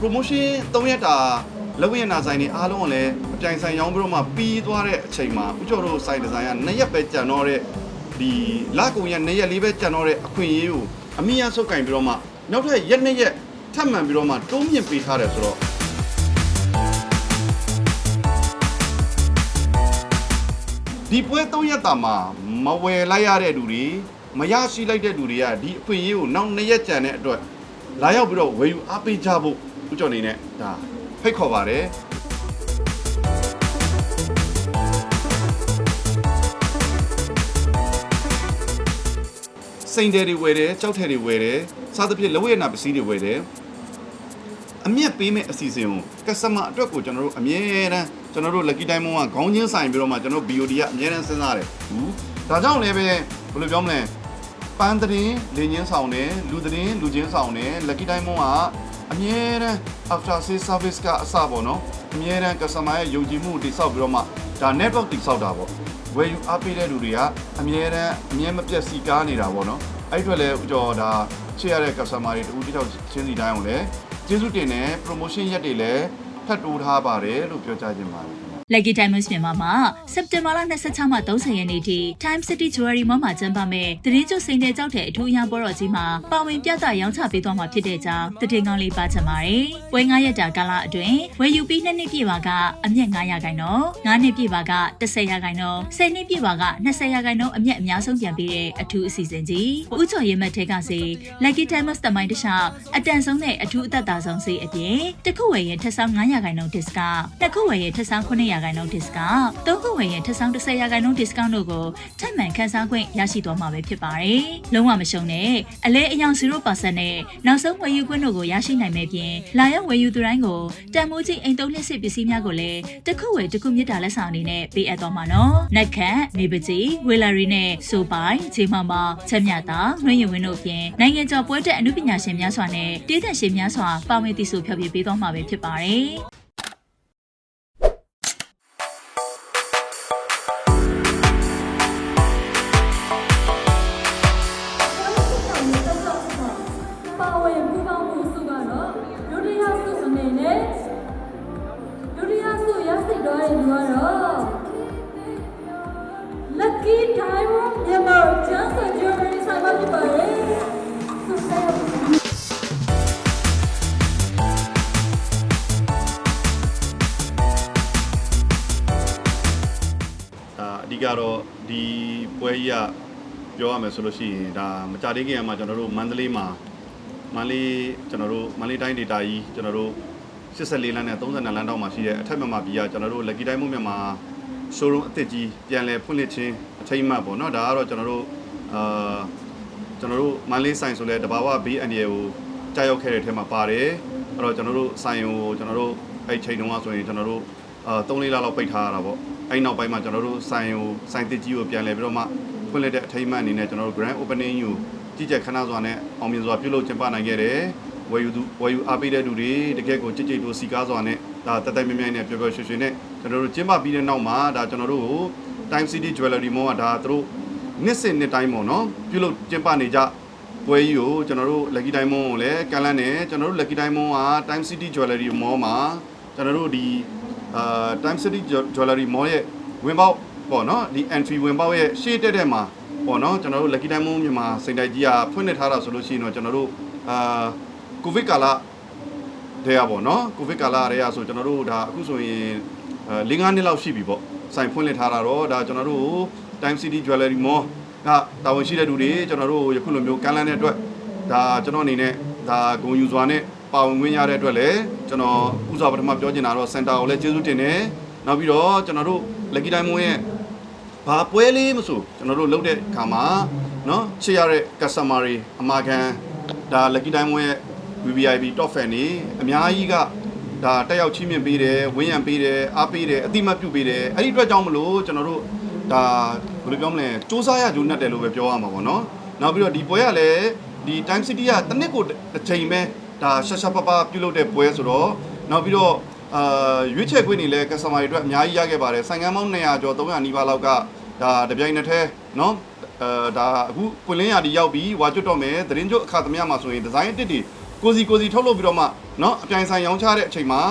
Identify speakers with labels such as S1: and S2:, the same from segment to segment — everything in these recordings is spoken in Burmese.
S1: promotion 3ရက်တာလက်ဝဲနာဆိုင်တွေအားလုံးကလည်းအပြိုင်ဆိုင်ရောင်းပြီးတော့မှပြီးသွားတဲ့အချိန်မှာဦးကျော်တို့ဆိုင်ဒီဇိုင်းက2ရက်ပဲကြံတော့တဲ့ဒီလကုံရက်2ရက်လေးပဲကြံတော့တဲ့အခွင့်အရေးကိုအမိရဆုပ်ကင်ပြီးတော့မှနောက်ထပ်ရက်2ရက်ထပ်မံပြီးတော့မှတွုံးမြင့်ပေးထားတယ်ဆိုတော့ဒီပွဲ၃ရက်တာမှာမဝယ်လိုက်ရတဲ့လူတွေမရရှိလိုက်တဲ့လူတွေကဒီအခွင့်အရေးကိုနောက်၂ရက်ကြံတဲ့အတွက်လာရောက်ပြီးတော့ဝယ်ယူအားပေးကြဖို့ ဦးကျော်နေနဲ့ဒါဖိတ်ခေါ်ပါတယ်စိန်တယ်တွေဝယ်တယ်ကြောက်တယ်တွေဝယ်တယ်စားသဖြင့်လက်ဝဲနာပစ္စည်းတွေဝယ်တယ်အမြတ်ပေးမဲ့အစီအစဉ်ကို customer အတွက်ကိုကျွန်တော်တို့အမြဲတမ်းကျွန်တော်တို့ lucky diamond ကခေါင်းချင်းဆိုင်ပြီးတော့မှကျွန်တော်တို့ BOD ကအမြဲတမ်းစဉ်းစားတယ်ဘူးဒါကြောင့်လည်းပဲဘယ်လိုပြောမလဲပန်းသတင်းလင်းချင်းဆောင်တယ်လူသတင်းလူချင်းဆောင်တယ် lucky diamond က အမြဲတမ်း after sales service ကအစပေါ့နော်အမြဲတမ်း customer ရဲ့ယုံကြည်မှုကိုတိစောက်ပြီးတော့မှဒါ network တိစောက်တာပေါ့ဝယ်ယူအားပေးတဲ့လူတွေကအမြဲတမ်းအမြဲမပြတ်စီကားနေတာပေါ့နော်အဲ့အတွက်လည်းကျွန်တော်ဒါချစ်ရတဲ့ customer တွေတူတူတောက်ချင်းစီတိုင်းအောင်လည်းကျေးဇူးတင်တယ် promotion ရက်တွေလည်းထပ်တိုးထားပါတယ်လို့ပြောကြားခြင်းပါတယ်ခင်ဗျာ
S2: Lucky Diamonds မြန်မာမှာစက်တင်ဘာလ26မှ30ရက်နေ့ထိ Time City Jewelry Mall မှာကျင်းပမယ့်တရင်ကျွစိန်တဲ့ကြောက်တဲ့အထူးအရန်ပွဲတော်ကြီးမှာပါဝင်ပြသရောင်းချပေးသွားမှာဖြစ်တဲ့ကြောင်းတည်ငောင်းလေးပါချင်ပါတယ်။ပွဲ9ရက်တာကာလအတွင်းဝယ်ယူပြီး2နှစ်ပြည့်ပါကအမျက်900ခိုင်နှုန်း9နှစ်ပြည့်ပါက10ရာခိုင်နှုန်း10နှစ်ပြည့်ပါက20ရာခိုင်နှုန်းအမျက်အများဆုံးပြန်ပေးတဲ့အထူးအစီအစဉ်ကြီး။ဦးချော်ရဲမက်ထဲကစေ Lucky Diamonds တမိုင်းတစ်လျှောက်အတန်ဆုံးတဲ့အထူးအသက်သာဆုံးစေအပြင်တစ်ခုဝယ်ရင်ထက်ဆောင်900ရာခိုင်နှုန်း discount တစ်ခုဝယ်ရင်ထက်ဆောင်900ရာခိုင်နှုန်း discount သုံးခုဝယ်ရင်ထက်ဆောင်10ရာခိုင်နှုန်း discount တို့ကိုထပ်မံခန်းစားခွင့်ရရှိသွားမှာပဲဖြစ်ပါတယ်။လုံးဝမရှုံနဲ့အလဲအယောင်0%နဲ့နောက်ဆုံးဝယ်ယူခွင့်တို့ကိုရရှိနိုင်မဲ့ပြင်လာရောက်ဝယ်ယူသူတိုင်းကိုတန်မိုးကြီးအိမ်သုံးလျှစ်ပစ္စည်းများကိုလည်းတစ်ခုဝယ်တစ်ခုမြစ်တာလက်ဆောင်အနေနဲ့ပေးအပ်သွားမှာနော်။နက်ခတ်နေပကြီးဝေလာရီနဲ့ဆိုပိုင်ဂျေမမချက်မြတာနှွှဲရင်ဝင်းတို့ပြင်နိုင်ငံကျော်ပွဲတက်အမှုပညာရှင်များစွာနဲ့တည်သက်ရှင်များစွာပါဝင်တည်ဆိုဖျော်ဖြေပေးသွားမှာပဲဖြစ်ပါတယ်။
S3: ပါဝင်ပူးပေါင်းမှုစုကတော့ဒုတိယစုအနေနဲ့ဒုတိယစုရရှိတော့တဲ့လူကတော့ Lucky Diamond မြန်မာချမ်းသာဂျူရီဆိုင်မှာဖြစ်ပါတယ် က
S1: တော့ဒီပွဲကြီးကပြောရမယ်ဆိုလို့ရှိရင်ဒါမကြသေးခင်ကမှကျွန်တော်တို့မန္တလေးမှာမန္တလေးကျွန်တော်တို့မန္တလေးတိုင်းဒေသကြီးကျွန်တော်တို့84လမ်းနဲ့32လမ်းတောက်မှာရှိတဲ့အထက်မြန်မာပြည်ကကျွန်တော်တို့ lucky diamond မြန်မာ showroom အသစ်ကြီးပြန်လည်ဖွင့်လှစ်ခြင်းအထိမ်းအမှတ်ပေါ့နော်ဒါကတော့ကျွန်တော်တို့အာကျွန်တော်တို့မန္တလေးဆိုင်ဆိုလဲတဘာဝဘေးအန္တရာယ်ကိုကြားရောက်ခဲ့တဲ့ထဲမှာပါတယ်အဲ့တော့ကျွန်တော်တို့ဆိုင်ကိုကျွန်တော်တို့အဲ့ချိန်တုန်းကဆိုရင်ကျွန်တော်တို့အာ3လေးလလောက်ပိတ်ထားရတာပေါ့ အဲ့နောက်ပိုင်းမှာကျွန်တော်တို့ဆိုင်ကိုဆိုင်တစ်ကြီးကိုပြန်လည်ပြီးတော့မှဖွင့်လှစ်တဲ့အထိမ်းအမှတ်အနေနဲ့ကျွန်တော်တို့ grand opening ကိုကြီးကြပ်ခမ်းနားစွာနဲ့အောင်မြင်စွာပြုလုပ်ကျင်းပနိုင်ခဲ့တယ်ဝယ်ယူသူဝယ်ယူအားပေးတဲ့လူတွေတကယ့်ကိုကြည်ကြည်တို့စီကားစွာနဲ့ဒါတက်တက်မြဲမြဲနဲ့ပျော်ပျော်ရွှင်ရွှင်နဲ့ကျွန်တော်တို့ကျင်းပပြီးတဲ့နောက်မှာဒါကျွန်တော်တို့ကို Time City Jewelry Mall ကဒါသူတို့နှစ်စဉ်နှစ်တိုင်းပေါ့နော်ပြုလုပ်ကျင်းပနေကြပွဲကြီးကိုကျွန်တော်တို့ Lucky Diamond ကိုလည်းကန်လန်းတယ်ကျွန်တော်တို့ Lucky Diamond က Time City Jewelry Mall မှာကျွန်တော်တို့ဒီ အာ Time City Jewelry Mall ရဲ့ဝင်ပေါက်ပေါ့နော်ဒီ entry ဝင်ပေါက်ရဲ့ရှေ့တက်တဲ့မှာပေါ့နော်ကျွန်တော်တို့ Lucky Diamond မြန်မာစိန်တိုက်ကြီးကဖွင့်လှစ်ထားတာဆိုလို့ရှိရင်တော့ကျွန်တော်တို့အာကိုဗစ်ကာလတဲ့ရပေါ့နော်ကိုဗစ်ကာလတဲ့ရဆိုကျွန်တော်တို့ဒါအခုဆိုရင်အဲ၄-၅နှစ်လောက်ရှိပြီပေါ့ဆိုင်ဖွင့်လှစ်ထားတာတော့ဒါကျွန်တော်တို့ Time City Jewelry Mall ကတာဝန်ရှိတဲ့လူတွေကျွန်တော်တို့ယခုလိုမျိုးကန်လန်းတဲ့အတွက်ဒါကျွန်တော်အနေနဲ့ဒါဂုံယူစွာနဲ့ ပါဝင်ဝင်ရတဲ့အတွက်လည်းကျွန်တော်ဥစားပထမပြောချင်တာတော့စင်တာကိုလည်းကျေးဇူးတင်တယ်နောက်ပြီးတော့ကျွန်တော်တို့ Lucky Diamond ရဲ့ ဘာပွဲလေးမဆိုကျွန်တော်တို့လုပ်တဲ့အခါမှာเนาะချစ်ရတဲ့ customer တွေအမာခံဒါ lucky diamond ရဲ့ VVIP top fan တွေအများကြီးကဒါတက်ရောက်ချင်းမြင့်ပေးတယ်ဝင်းရံပေးတယ်အားပေးတယ်အတိမတ်ပြုပေးတယ်အဲ့ဒီအတွက်ကြောင့်မလို့ကျွန်တော်တို့ဒါဘယ်လိုပြောမလဲစူးစမ်းရကြိုးနှက်တယ်လို့ပဲပြောရမှာပေါ့နော်နောက်ပြီးတော့ဒီပွဲကလည်းဒီ time city ကတစ်နှစ်ကိုတစ်ချိန်ပဲ ဒါရှာရှာပပပြုလုပ်တဲ့ပွဲဆိုတော့နောက်ပြီးတော့ အာရွေးချယ်ခွင့်တွေလည်း customer တွေအတွက်အများကြီးရခဲ့ပါတယ်ဆိုင်ကန်းပေါင်း200ကျော်300နီးပါးလောက်ကဒါတပြိုင်နက်တည်းเนาะအဲဒါအခုပွင့်လင်းရာဒီရောက်ပြီးဝါကျွတ်တော့မယ်သတင်းကျွတ်အခါသမယမှာဆိုရင်ဒီဇိုင်းအစ်စ်တွေ ကိုစီကိုစီထုတ်လုပ်ပြီးတော့မှเนาะအပြိုင်ဆိုင်ရောင်းချတဲ့အချိန်မှာ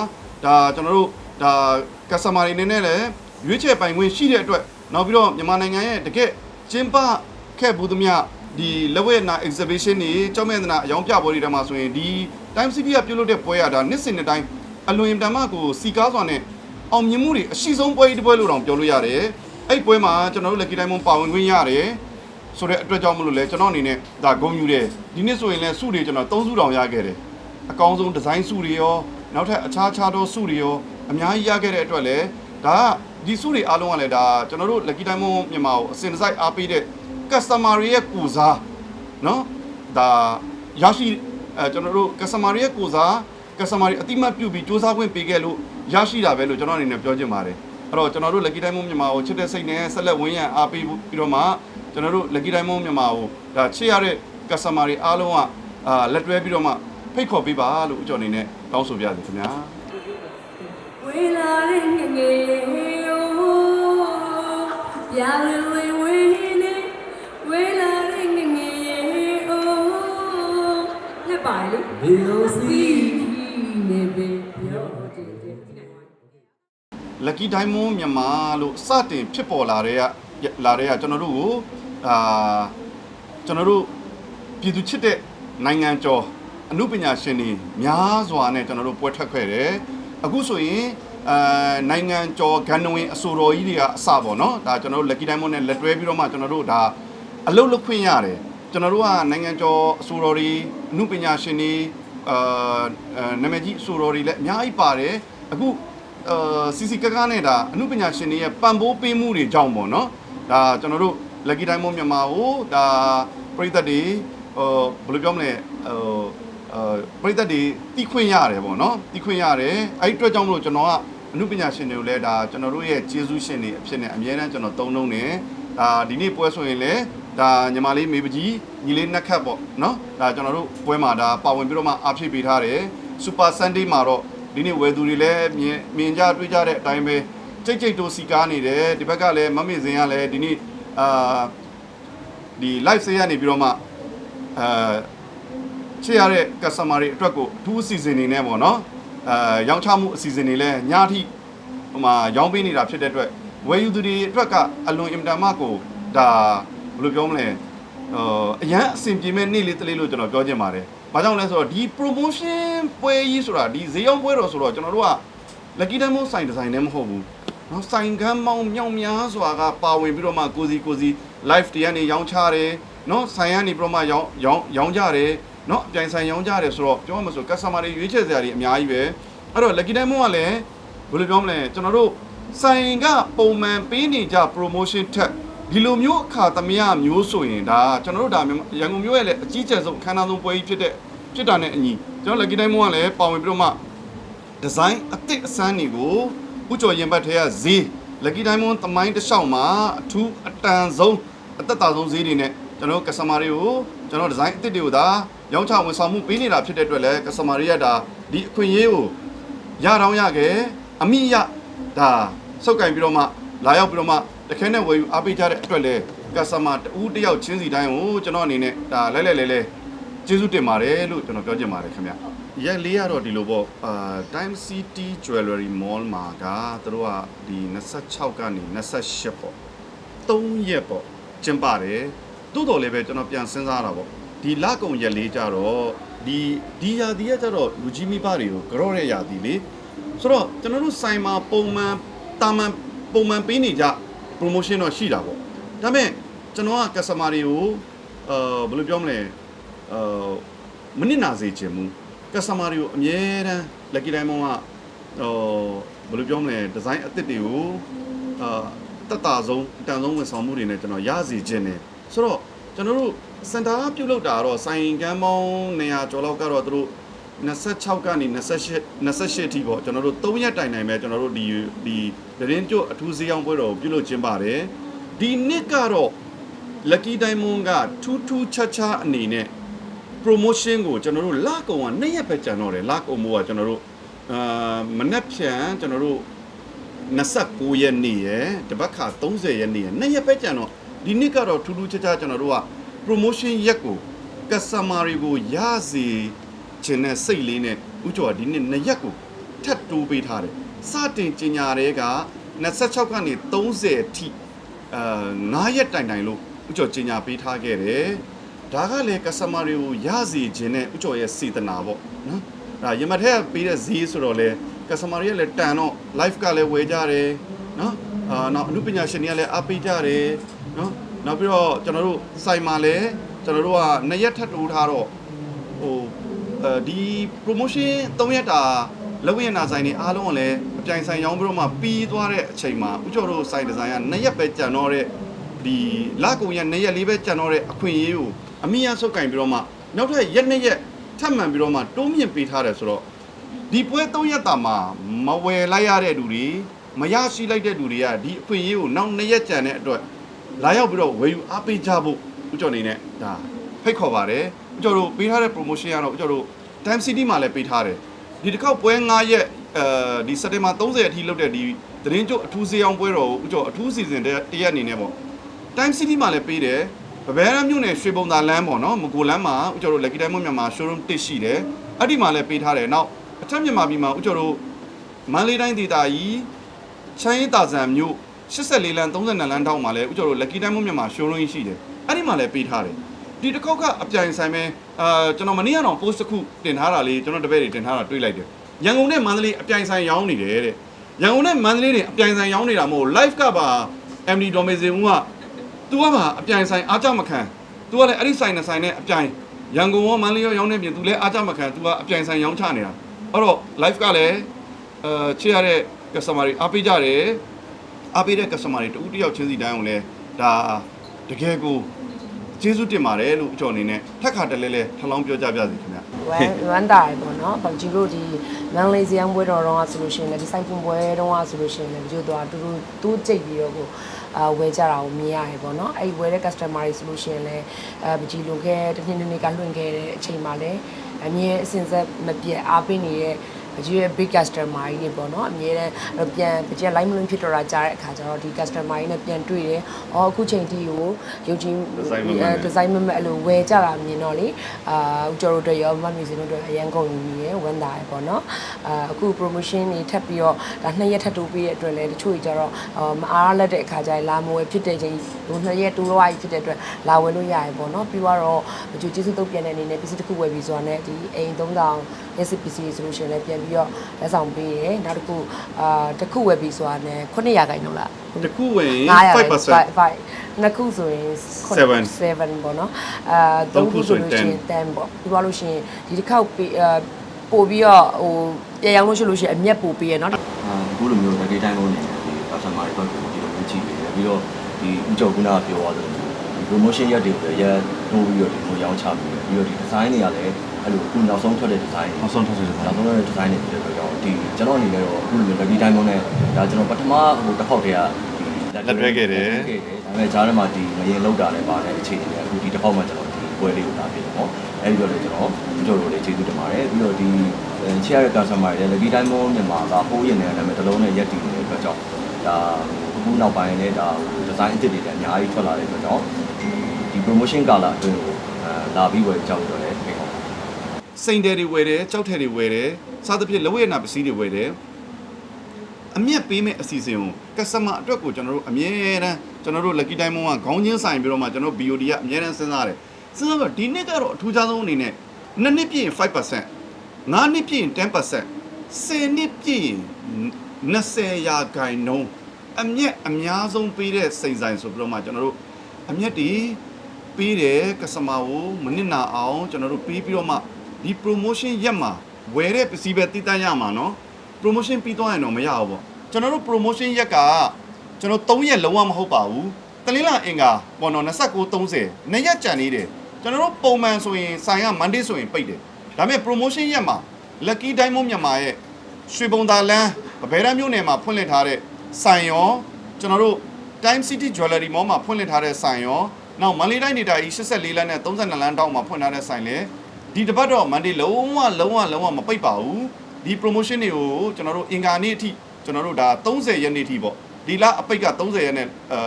S1: ဒါကျွန်တော်တို့ဒါ customer တွေအနေနဲ့လည်းရွေးချယ်ပိုင်ခွင့်ရှိတဲ့အတွက်နောက်ပြီးတော့မြန်မာနိုင်ငံရဲ့တကယ်ကျင်းပခဲ့ဘူးသမျှဒီလက်ဝဲနာ exhibition တွေကြောက်မဲ့နာအယောင်ပြပွဲတွေထဲမှာဆိုရင်ဒီ Time City ကပြုလုပ်တဲ့ပွဲရတာနှစ်စဉ်နှစ်တိုင်းအလွန်အင်တန်မှကိုစီကားစွာနဲ့အောင်မြင်မှုတွေအရှိဆုံးပွဲတစ်ပွဲလို့တောင်ပြောလို့ရတယ်။အဲ့ပွဲမှာကျွန်တော်တို့ Lucky Diamond ပါဝင်ခွင့်ရတယ်။ဆိုတဲ့အတွက်ကြောင့်မလို့လဲကျွန်တော်အနေနဲ့ဒါဂုဏ်ယူတယ်။ဒီနှစ်ဆိုရင်လဲစုတွေကျွန်တော်၃စုတောင်ရခဲ့တယ်။အကောင်းဆုံးဒီဇိုင်းစုတွေရောနောက်ထပ်အခြားခြားသောစုတွေရောအများကြီးရခဲ့တဲ့အတွက်လဲဒါကဒီစုတွေအားလုံးကလည်းဒါကျွန်တော်တို့ Lucky Diamond မြန်မာကိုအစဉ်တစိုက်အားပေးတဲ့ customer ရဲ့ကူစားနော်ဒါရရှိ အဲကျွန်တော်တို့ customer တွေရဲ့ကိုစား customer တွေအတိမတ်ပြုပြီးစူးစမ်းခွင့်ပေးခဲ့လို့ရရှိတာပဲလို့ကျွန်တော်အနေနဲ့ပြောချင်ပါတယ်အဲ့တော့ကျွန်တော်တို့ lucky diamond မြန်မာကိုချစ်တဲ့စိတ်နဲ့ဆက်လက်ဝန်းရံအားပေးပြီးတော့မှကျွန်တော်တို့ lucky diamond မြန်မာကိုဒါချစ်ရတဲ့ customer တွေအားလုံးကအာလက်တွဲပြီးတော့မှဖိတ်ခေါ်ပေးပါလို့ကျွန်တော်အနေနဲ့တောင်းဆိုပြရစီခင်ဗျာ
S3: ဝေလာတဲ့ငငယ်အိုးပြာလွ လက်ပါလေ
S4: ဒီလိုစီ
S3: နေပဲပြောကြည့်ကြည့်ဒီနိုင်ပါ
S1: lucky diamond မြန်မာလို့စတင်ဖြစ်ပေါ်လာတဲ့ကလာတဲ့ကကျွန်တော်တို့ကိုအာကျွန်တော်တို့ပြည်သူချစ်တဲ့နိုင်ငံကျော်အမှုပညာရှင်တွေများစွာနဲ့ကျွန်တော်တို့ပွဲထွက်ခဲ့တယ်အခုဆိုရင်အာနိုင်ငံကျော်ဂန်နဝင်အဆိုတော်ကြီးတွေကအစပေါ့နော်ဒါကျွန်တော်တို့ lucky diamond နဲ့လက်တွဲပြီးတော့မှကျွန်တော်တို့ဒါအလုပ်လုပ်ခွင့်ရတယ်ကျွန်တော်တို့ကနိုင်ငံကျော်အဆိုတော်တွေ အမှုပညာရှင်တွေအာအာနာမည်ကြီးအဆိုတော်တွေလည်းအများကြီးပါတယ်အခုအာစီစီကကနဲ့ဒါအမှုပညာရှင်တွေရဲ့ပံ့ပိုးပေးမှုတွေကြောင့်ပေါ့နော်ဒါကျွန်တော်တို့ lucky diamond မြန်မာကိုဒါပရိသတ်တွေဟိုဘယ်လိုပြောမလဲဟိုအာပရိသတ်တွေတီးခွင့်ရတယ်ပေါ့နော်တီးခွင့်ရတယ်အဲ့ဒီအတွက်ကြောင့်မလို့ကျွန်တော်ကအမှုပညာရှင်တွေကိုလည်းဒါကျွန်တော်တို့ရဲ့ကျေးဇူးရှင်တွေအဖြစ်နဲ့အများအားကျွန်တော်သုံးလုံးနေဒါဒီနေ့ပွဲဆိုရင်လည်း ဒါညီမလေးမေပကြီးညီလေးနှက်ခတ်ပေါ့နော်ဒါကျွန်တော်တို့ပွဲမှာဒါပါဝင်ပြီးတော့မှအားဖြည့်ပေးထားတယ် super sunday မှာတော့ဒီနေ့ဝယ်သူတွေလည်းမြင်မြင်ကြတွေ့ကြတဲ့အတိုင်းပဲကြိတ်ကြိတ်တိုးစီကားနေတယ်ဒီဘက်ကလည်းမမေ့စင်ကလည်းဒီနေ့အာဒီ live ဆေးရနေပြီးတော့မှအာချစ်ရတဲ့ customer တွေအတွက်ကိုအထူးအစီအစဉ်နေနဲ့ပေါ့နော်အာရောင်းချမှုအစီအစဉ်တွေလည်းညအထိဟိုမှာရောင်းပေးနေတာဖြစ်တဲ့အတွက်ဝယ်ယူသူတွေအတွက်ကအလွန်အင်တာမကိုဒါ ဘယ်လိုပြောမလဲဟိုအရန်အဆင်ပြေမဲ့နေ့လေးတလေးလို့ကျွန်တော်ပြောချင်ပါတယ်။ဘာကြောင့်လဲဆိုတော့ဒီ promotion ပွဲကြီးဆိုတာဒီဈေးရောင်းပွဲတော်ဆိုတော့ကျွန်တော်တို့က lucky diamond ဆိုင်ဒီဇိုင်းနဲ့မဟုတ်ဘူး။နော်ဆိုင်ကမ်းမောင်းမြောင်များစွာကပါဝင်ပြီးတော့မှကိုစီကိုစီ live တွေကနေရောင်းချတယ်။နော်ဆိုင်ကနေပြီးတော့မှရောင်းရောင်းရောင်းကြတယ်။နော်အပြိုင်ဆိုင်ရောင်းကြတယ်ဆိုတော့ပြောမှမဆို customer တွေရွေးချယ်စရာတွေအများကြီးပဲ။အဲ့တော့ lucky diamond ကလည်းဘယ်လိုပြောမလဲကျွန်တော်တို့ဆိုင်ကပုံမှန်ပေးနေကြ promotion ထက် ဒီလိုမျိုးအခါသမယမျိုးဆိုရင်ဒါကျွန်တော်တို့ဒါမြန်မာရန်ကုန်မြို့ရဲ့လည်းအကြီးကျယ်ဆုံးအခမ်းအနားဆုံးပွဲကြီးဖြစ်တဲ့ဖြစ်တာနဲ့အညီကျွန်တော် lucky diamond ကလည်းပါဝင်ပြီးတော့မှဒီဇိုင်းအသစ်အဆန်းတွေကိုဥကျော်ရင်ဘတ်ထဲကဈေး lucky diamond သမိုင်းတစ်လျှောက်မှာအထူးအတန်ဆုံးအသက်တာဆုံးဈေးတွေနဲ့ကျွန်တော်တို့ customer တွေကိုကျွန်တော်ဒီဇိုင်းအသစ်တွေကိုဒါရောင်းချဝန်ဆောင်မှုပေးနေတာဖြစ်တဲ့အတွက်လည်း customer တွေကဒါဒီအခွင့်အရေးကိုရတောင်းရခဲ့အမိရဒါစုပ်ကင်ပြီးတော့မှလာရောက်ပြီးတော့မှ တခဲနဲ့ဝယ်ယူအားပေးကြတဲ့အတွက်လဲကစတမာတူတယောက်ချင်းစီတိုင်းကိုကျွန်တော်အနေနဲ့ဒါလဲလဲလဲလဲကျေးဇူးတင်ပါတယ်လို့ကျွန်တော်ပြောချင်ပါတယ်ခင်ဗျရက်လေးကတော့ဒီလိုပေါ့အာ Time City Jewelry Mall မှာကသူတို့ကဒီ26ကနေ28ပေါ့3ရက်ပေါ့ကျင်းပါတယ်တိုးတော်လည်းပဲကျွန်တော်ပြန်စဉ်းစားတာပေါ့ဒီလကုံရက်လေးကြတော့ဒီဒီရာသီကကြတော့လူကြီးမိဘတွေကိုကြော့တဲ့ရာသီလေဆိုတော့ကျွန်တော်တို့ဆိုင်မှာပုံမှန်တာမန်ပုံမှန်ပေးနေကြ promotion တော့ရှိတာပေါ့ဒါပေမဲ့ကျွန်တော်က customer တွေကိုအာဘယ်လိုပြောမလဲအာမနစ်နာစေချင်ဘူး customer တွေကိုအမြဲတမ်း lucky diamond ကဟိုဘယ်လိုပြောမလဲဒီဇိုင်းအသစ်တွေကိုအာတက်တာဆုံးအတန်ဆုံးဝန်ဆောင်မှုတွေနဲ့ကျွန်တော်ရစီခြင်းတယ်ဆိုတော့ကျွန်တော်တို့စင်တာကပြုတ်လောက်တာတော့စိုင်ကမ်းမောင်း100ကျော်လောက်ကတော့သူတို့ 26ကနေ28 28အထိပေါ့ကျွန်တော်တို့3ရက်တိုင်တိုင်ပဲကျွန်တော်တို့ဒီဒီသတင်းကျွတ်အထူးဈေးအောင်ပွဲတော်ကိုပြုလုပ်ခြင်းပါတယ်ဒီနှစ်ကတော့ lucky diamond ကထူးထူးခြားခြားအနေနဲ့ promotion ကိုကျွန်တော်တို့လကုံကနှစ်ရက်ပဲကြံတော့တယ်လကုံမို့ကကျွန်တော်တို့အာမနက်ဖြန်ကျွန်တော်တို့29ရက်နေ့ရယ်တပတ်ခါ30ရက်နေ့ရယ်နှစ်ရက်ပဲကြံတော့ဒီနှစ်ကတော့ထူးထူးခြားခြားကျွန်တော်တို့က promotion ရက်ကို customer တွေကိုရစီ ခြင်းနဲ့စိတ်လေးနဲ့ဥကျော်ကဒီနေ့နှစ်ရက်ကိုထပ်တိုးပေးထားတယ်စတင်ကျင်ညာတွေက26ကနေ30အထိအာ9ရက်တိုင်တိုင်လို့ဥကျော်ကျင်ညာပေးထားခဲ့တယ်ဒါကလည်း customer တွေကိုရစီခြင်းနဲ့ဥကျော်ရဲ့စေတနာပေါ့နော်ဒါရမထက်ပေးတဲ့ဈေးဆိုတော့လေ customer တွေကလည်းတန်တော့ live ကလည်းဝယ်ကြတယ်နော်အာနောက်အမှုပညာရှင်တွေကလည်းအားပေးကြတယ်နော်နောက်ပြီးတော့ကျွန်တော်တို့စိုက်မှာလည်းကျွန်တော်တို့ကနှစ်ရက်ထပ်တိုးထားတော့ဟိုအဲ ဒီ promotion 3ရက်တာလောက်ရနာဆိုင်တွေအားလုံးကလည်းအပြိုင်ဆိုင်ရောင်းပြီးတော့မှပြီးသွားတဲ့အချိန်မှာဥကျော်တို့ဆိုင်ဒီဇိုင်းက2ရက်ပဲကြံတော့တဲ့ဒီလကုံရ2ရက်လေးပဲကြံတော့တဲ့အခွင့်အရေးကိုအမိရဆုပ်ကင်ပြီးတော့မှနောက်ထပ်ရက်2ရက်ထပ်မံပြီးတော့မှတိုးမြင့်ပေးထားတယ်ဆိုတော့ဒီပွဲ3ရက်တာမှာမဝယ်လိုက်ရတဲ့လူတွေမရရှိလိုက်တဲ့လူတွေကဒီအခွင့်အရေးကိုနောက်2ရက်ကြံတဲ့အတွက်လာရောက်ပြီးတော့ဝယ်ယူအားပေးကြဖို့ဥကျော်နေနဲ့ဒါ ဖိတ်ခေါ်ပါတယ်ဥကျော်တို့ပေးထားတဲ့ promotion ကတော့ဥကျော်တို့ Time City မှာလည်းပေးထားတယ်ဒီတစ်ခေါက်ပွဲ9ရက်အဲဒီစက်တင်ဘာ30အထိလုပ်တဲ့ဒီသတင်းကျုပ်အထူးစေးအောင်ပွဲတော်ကိုဥကျော်အထူးစီစဉ်တဲ့တရက်အနေနဲ့ပေါ့ Time City မှာလည်းပေးတယ်ဗဘဲရမြို့နယ်ရွှေပုံသာလမ်းပေါ့နော်မကိုလမ်းမှာဥကျော်တို့ Lucky Diamond မြန်မာ showroom တစ်ရှိတယ်အဲ့ဒီမှာလည်းပေးထားတယ်နောက်အထက်မြန်မာပြည်မှာဥကျော်တို့မန္တလေးတိုင်းဒေသကြီးချမ်းရေးတာဇံမြို့84လမ်း32လမ်းတောက်မှာလည်းဥကျော်တို့ Lucky Diamond မြန်မာ showroom ရှိတယ်အဲ့ဒီမှာလည်းပေးထားတယ် ဒီတစ်ခေါက်ကအပြိုင်ဆိုင်ပဲအာကျွန်တော်မနေ့ကတော့ post တစ်ခုတင်ထားတာလေးကျွန်တော်တပည့်တွေတင်ထားတာတွေ့လိုက်တယ်ရန်ကုန်နဲ့မန္တလေးအပြိုင်ဆိုင်ရောင်းနေတယ်တဲ့ရန်ကုန်နဲ့မန္တလေးတွေအပြိုင်ဆိုင်ရောင်းနေတာမဟုတ် live ကပါ MD ဒေါ်မေဇင်ဦးကသူကမှအပြိုင်ဆိုင်အားကြမခံသူကလည်းအဲ့ဒီဆိုင်နဲ့ဆိုင်နဲ့အပြိုင်ရန်ကုန်ရောမန္တလေးရောရောင်းနေပြင်သူလည်းအားကြမခံသူကအပြိုင်ဆိုင်ရောင်းချနေတာအဲ့တော့ live ကလည်းအဲချစ်ရတဲ့ customer တွေအားပေးကြတယ်အားပေးတဲ့ customer တွေတူတူတယောက်ချင်းစီတိုင်းအောင်လဲဒါတကယ်ကို ကျေးဇူးတင်ပါတယ်လို့အကျော်အနေနဲ့ထက်ခါတလဲလဲထလောင်းပြောကြပါစေခင်ဗျာ
S4: ဝမ်းဝမ်းတာရပေါ့နော်။ဘာကြီးတို့ဒီမန်လေးဇီယံပွဲတော်တော့ဆိုလို့ရှိရင်လည်းဒီဆိုင်ပွန်ပွဲတော့ဆိုလို့ရှိရင်လည်းဒီလိုတော့တူတူတူးကြိတ်ပြီးတော့ကိုအာဝယ်ကြတာကိုမြင်ရတယ်ပေါ့နော်။အဲ့ဒီဝယ်တဲ့ customer တွေဆိုလို့ရှိရင်လည်းအဲပကြီးလွန်ခဲ့တစ်နှစ်နှစ်နှစ်ကလွှင့်ခဲ့တဲ့အချိန်မှာလည်းအမြဲအစဉ်ဆက်မပြတ်အားပေးနေတဲ့ပ ကြီးရဲ့ big customer ကြီးတွေပေါ့နော်အမြဲတမ်းအဲ့တော့ပြန်ပကြီး line မလွန်ဖြစ်တော့တာကြားတဲ့အခါကျတော့ဒီ customer ကြီးနဲ့ပြန်တွေ့တယ်။အော်အခုချိန်ထိကိုရုပ်ချင်း
S1: Design မမတ်နဲ့
S4: ဒီဇိုင်းမမအဲ့လိုဝယ်ကြတာမြင်တော့လေအာဦးကျော်တို့တို့ရောမတ်မီဇင်တို့တို့အရန်ကုန်ယူရယ်ဝမ်းသာရယ်ပေါ့နော်အာအခု promotion တွေထပ်ပြီးတော့ဒါနှစ်ရက်ထပ်တိုးပေးတဲ့အတွက်လည်းတချို့ကြီးကြတော့အာမအားလက်တဲ့အခါကျရင်လာမဝယ်ဖြစ်တဲ့ချိန်ဟိုနှစ်ရက်တိုးတော့ဖြစ်တဲ့အတွက်လာဝယ်လို့ရရယ်ပေါ့နော်ပြီးတော့မကျူကျေးဇူးတုတ်ပြန်တဲ့အနေနဲ့ပစ္စည်းတစ်ခုဝယ်ပြီးဆိုတာနဲ့ဒီအိမ်3000ရက်စစ်ပစ္စည်းဆိုလို့ရှိရင်လည်းပြန်ပြီးတော့လက်ဆောင်ပေးရယ်နောက်တစ်ခုအာတစ်ခုဝယ်ပြီးဆိုတာနဲ့900ခိုင်တော့လား
S1: တခုဝင်
S4: 5%
S1: 5%
S4: 5နှစ်ခုဆိုရင်
S1: Seven
S4: 7ပေါ့နော်အာ
S1: သုံး
S4: သုံး
S1: ခု
S4: ခု
S1: ဆို
S4: ဆို
S1: ရင်
S4: လို့ရှိရင်10ပေါ့ပြီးသွားလို့ရှိရင်ဒီတစ်ခေါက်ပေးအာပို့ပြီးတော့ဟိုပြန်ရောင်းလို့ရှိလို့ရှိရင်အမျက်ပို့ပေးရနော်
S5: အခုလိုမျိုး lucky time လို့နေတယ်ဒီ customer တွေဘက်ကိုဒီလိုမျိုးကြည့်နေတယ်ပြီးတော့ဒီဥကြောကုနာပြောသွားတယ်ဒီ promotion ရက်တွေကိုလည်းရက်တိုးပြီးတော့ဒီလိုရောင်းချပြီးပြီးတော့ဒီ design တွေကလည်း အဲ့လိုအခုနောက်ဆုံးထွက်တဲ့ design
S1: နောက်ဆုံးထွက်တဲ့ design
S5: နောက်ဆုံးထွက်တဲ့ design တွေဖြစ်တဲ့အတွက်ကြောင့်ဒီကျွန်တော်အနေနဲ့တော့အခုလိုမျိုး lucky time နဲ့ဒါကျွန်တော်ပထမဟိုတစ်ခေါက်တည်းကဒီ
S1: လက်တွဲခဲ့တယ်
S5: လက်တွဲခဲ့တယ်ဒါပေမဲ့ဂျားထဲမှာဒီငရင်လောက်တာလည်းပါတယ်အခြေအနေနဲ့အခုဒီတစ်ခေါက်မှကျွန်တော်ဒီပွဲလေးကိုလာပြတယ်ပေါ့အဲ့ဒီတော့လည်းကျွန်တော်ကျွန်တော်တို့လည်းကျေးဇူးတင်ပါတယ်ပြီးတော့ဒီချီရတဲ့ customer တွေလည်း lucky time မြန်မာကပိုးရင်တဲ့နာမည်တစ်လုံးနဲ့ရက်တည်နေတဲ့အတွက်ကြောင့်ဒါအခုနောက်ပိုင်းလည်းဒါ design အသစ်တွေလည်းအများကြီးထွက်လာတဲ့အတွက်ကြောင့်ဒီ promotion ကာလအတွင်းကိုအဲလာပြီးဝယ်ကြောက်တော့လည်းဖိတ်ခေါ်ပါတယ်
S1: စိန်တယ်တွေဝယ်တယ်ကြောက်တယ်တွေဝယ်တယ်စားသဖြင့်လက်ဝဲနာပစ္စည်းတွေဝယ်တယ်အမျက်ပေးမဲ့အစီအစဉ်ကို customer အတွက်ကိုကျွန်တော်တို့အမြဲတမ်းကျွန်တော်တို့ lucky diamond ကခေါင်းချင်းဆိုင်ပြီးတော့မှကျွန်တော် BOD ကအမြဲတမ်းစဉ်းစားတယ်စဉ်းစားတော့ဒီနှစ်ကတော့အထူးခြားဆုံးအနေနဲ့နှစ်နှစ်ပြည့်ရင်5% 9နှစ်ပြည့်ရင်10% 10နှစ်ပြည့်ရင်20ရာခိုင်နှုန်းအမျက်အများဆုံးပေးတဲ့စိန်ဆိုင်ဆိုပြီးတော့မှကျွန်တော်တို့အမျက်တွေပေးတယ် customer ကိုမနစ်နာအောင်ကျွန်တော်တို့ပေးပြီးတော့မှ ဒီ promotion ရက်မှာဝယ်တဲ့ပစ္စည်းပဲတိတတ်ရမှာနော် promotion ပြီးသွားရင်တော့မရဘူးပေါ့ကျွန်တော်တို့ promotion ရက်ကကျွန်တော်3ရက်လုံးဝမဟုတ်ပါဘူးတလင်းလာအင်္ဂါပေါ်တော့29 30နှစ်ရက်ကြံနေတယ်ကျွန်တော်တို့ပုံမှန်ဆိုရင်ဆိုင်က Monday ဆိုရင်ပိတ်တယ်ဒါပေမဲ့ promotion ရက်မှာ Lucky Diamond မြန်မာရဲ့ရွှေဘုံသာလန်းဗဘဲရမ်းမြို့နယ်မှာဖွင့်လှစ်ထားတဲ့ဆိုင်ရောကျွန်တော်တို့ Time City Jewelry Mall မှာဖွင့်လှစ်ထားတဲ့ဆိုင်ရောနောက်မန္တလေးတိုင်းဒေသကြီး84လမ်းနဲ့32လမ်းတောင်မှာဖွင့်ထားတဲ့ဆိုင်လည်း ဒီတစ်ပတ်တော့ Monday လုံးဝလုံးဝလုံးဝမပိတ်ပါဘူးဒီ promotion တွေကိုကျွန်တော်တို့အင်္ဂါနေ့အထိကျွန်တော်တို့ဒါ30ရက်နေ့အထိပေါ့ဒီလအပိတ်က30ရက်နဲ့အဲ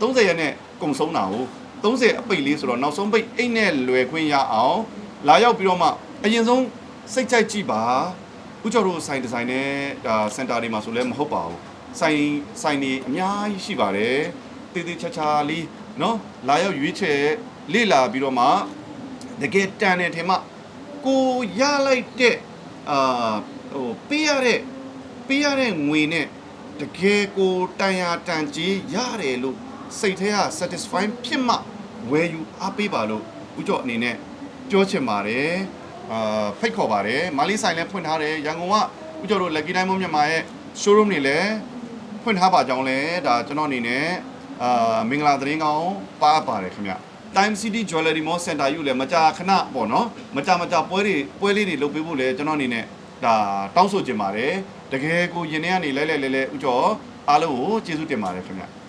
S1: 30ရက်နဲ့ကုန်ဆုံးတာကို30အပိတ်လေးဆိုတော့နောက်ဆုံးပိတ်အိတ်နဲ့လွယ်ခွင့်ရအောင်လာရောက်ပြီးတော့မှ အရင်ဆုံးစိတ်ကြိုက်ကြည့်ပါဥကျော်တို့ဆိုင်ဒီဇိုင်းနဲ့ဒါစင်တာတွေမှာဆိုလည်းမဟုတ်ပါဘူးဆိုင်ဆိုင်တွေအများကြီးရှိပါတယ်တည်တည်ချာချာလေးเนาะလာရောက်ရွေးချယ်လေ့လာပြီးတော့မှ တကယ်တန်တဲ့ထင်မှကိုရလိုက်တဲ့အာဟိုပေးရတဲ့ပေးရတဲ့ငွေနဲ့တကယ်ကိုတန်ရာတန်ကြီးရတယ်လို့စိတ်ထဲက satisfy ဖြစ်မှဝယ်ယူအားပေးပါလို့ဥကျော်အနေနဲ့ပြောချင်ပါတယ်အာဖိတ်ခေါ်ပါတယ်မာလီဆိုင်လည်းဖွင့်ထားတယ်ရန်ကုန်ကဥကျော်တို့ Lucky Diamond မြန်မာရဲ့ showroom တွေလည်းဖွင့်ထားပါကြောင်းလဲဒါကျွန်တော်အနေနဲ့အာမင်္ဂလာသတင်းကောင်းပါပါတယ်ခင်ဗျ Time City Jewelry Mall Center ယူလည်းမကြာခဏပေါ့နော်မကြာမကြာပွဲတွေပွဲလေးတွေလုပ်ပေးဖို့လဲကျွန်တော်အနေနဲ့ဒါတောင်းဆိုချင်ပါတယ်တကယ်ကိုယင်ထဲကနေလဲလဲလဲလဲဥကျော်အားလုံးကိုကျေးဇူးတင်ပါတယ်ခင်ဗျ